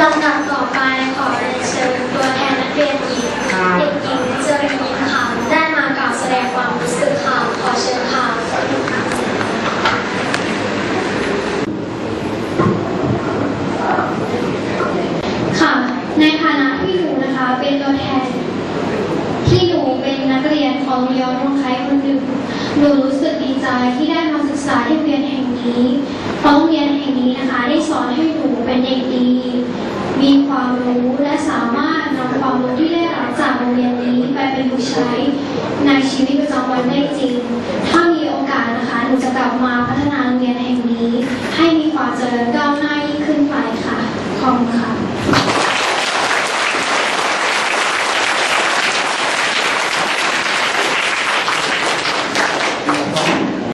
ลำดับต่อไปขอเรียนเชิญตัวแทนนักเรียนหญิงเด็กหญิงเจริญหญิงค่ะได้มากล่าวแสดงความรู้สึกค่ะขอเชิญค่ะค่ะ ในฐานะที่หนูนะคะเป็นตัวแทน ที่หนูเป็นนักเรียนของโรงเรียนรงไคคนหนึ่งหนูรู้สึกดีใจที่ได้มาศึกษาที่โรงเรียนแห่งนี้เพราะโรงเรียนแห่งนี้นะคะได้สอนให้หนูเป็นเด็กดี มีความรู้และสามารถนำความรู้ที่ได้รับจาก โรงเรียนนี้ไปเป็นผู้ใช้ในชีวิตประจำวันได้จริง ถ้ามีโอกาสนะคะหนูจะกลับมาพัฒนาโรงเรียนแห่งนี้ ให้มีความเจริญก้าวหน้ายิ่งขึ้นไปค่ะ ขอบคุณค่ะ